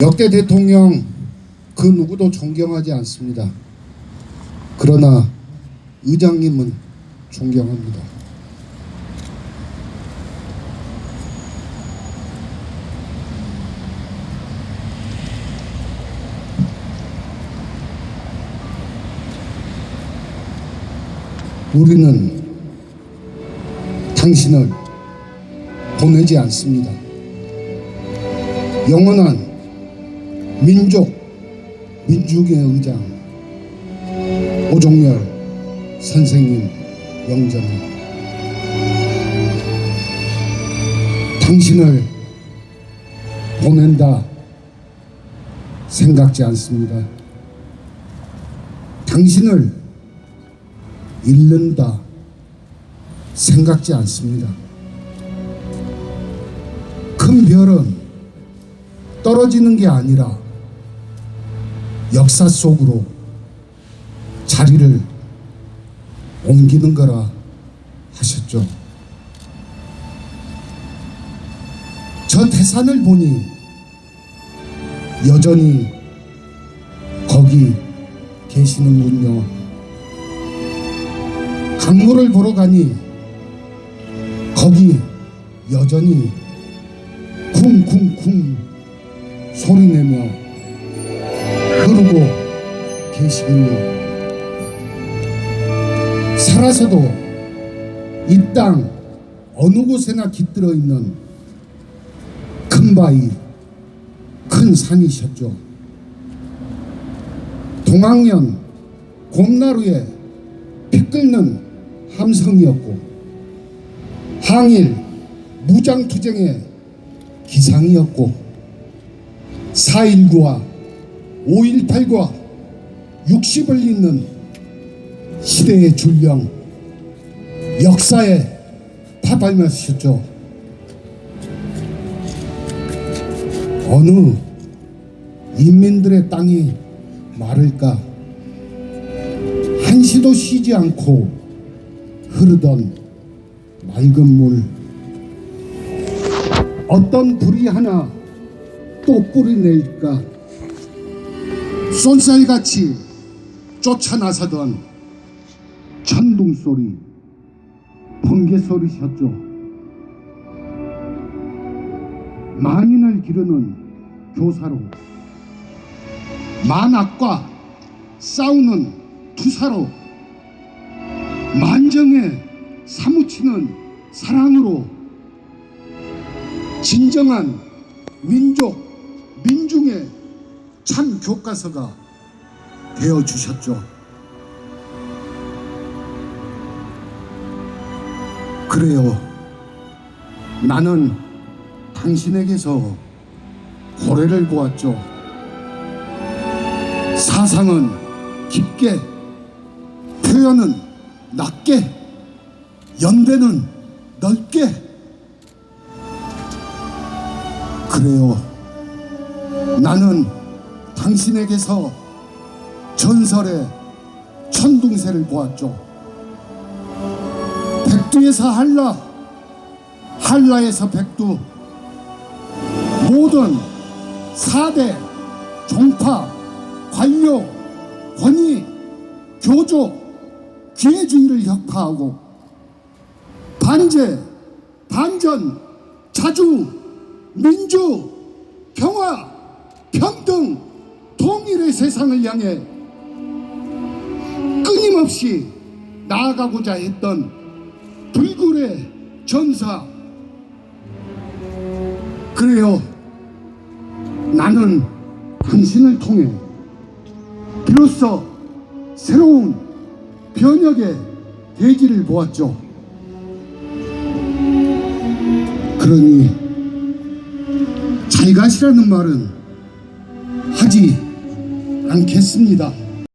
역대 대통령 그 누구도 존경하지 않습니다. 그러나 의장님은 존경합니다. 우리는 당신을 보내지 않습니다. 영원한 민족 민중의 의장 오종열 선생님 영전 당신을 보낸다 생각지 않습니다. 당신을 잃는다 생각지 않습니다. 큰 별은 떨어지는 게 아니라 역사 속으로 자리를 옮기는 거라 하셨죠. 저 태산을 보니 여전히 거기 계시는군요. 강물을 보러 가니 거기 여전히 쿵쿵쿵 소리내며 흐르고 계시군요. 살아서도 이 땅 어느 곳에나 깃들어 있는 큰 바위, 큰 산이셨죠. 동학년 곰나루에 피 끓는 함성이었고 항일 무장투쟁의 기상이었고 4.19와 5.18과 60을 잇는 시대의 줄령 역사에 파발마셨죠. 어느 인민들의 땅이 마를까 한시도 쉬지 않고 흐르던 맑은 물 어떤 불이 하나 또 뿌리낼까 쏜살같이 쫓아나서던 천둥 소리 번개 소리셨죠. 만인을 기르는 교사로 만악과 싸우는 투사로 만정에 사무치는 사랑으로 진정한 민족 참 교과서가 되어 주셨죠. 그래요. 나는 당신에게서 고래를 보았죠. 사상은 깊게, 표현은 낮게, 연대는 넓게. 그래요. 나는 당신에게서 전설의 천둥새를 보았죠. 백두에서 한라, 한라에서 백두, 모든 사대, 종파, 관료, 권위, 교조, 기회주의를 혁파하고 반제, 반전, 자주, 민주, 평화, 평등, 세상을 향해 끊임없이 나아가고자 했던 불굴의 전사. 그래요. 나는 당신을 통해 비로소 새로운 변혁의 대지를 보았죠. 그러니 잘 가시라는 말은 하지 않겠습니다.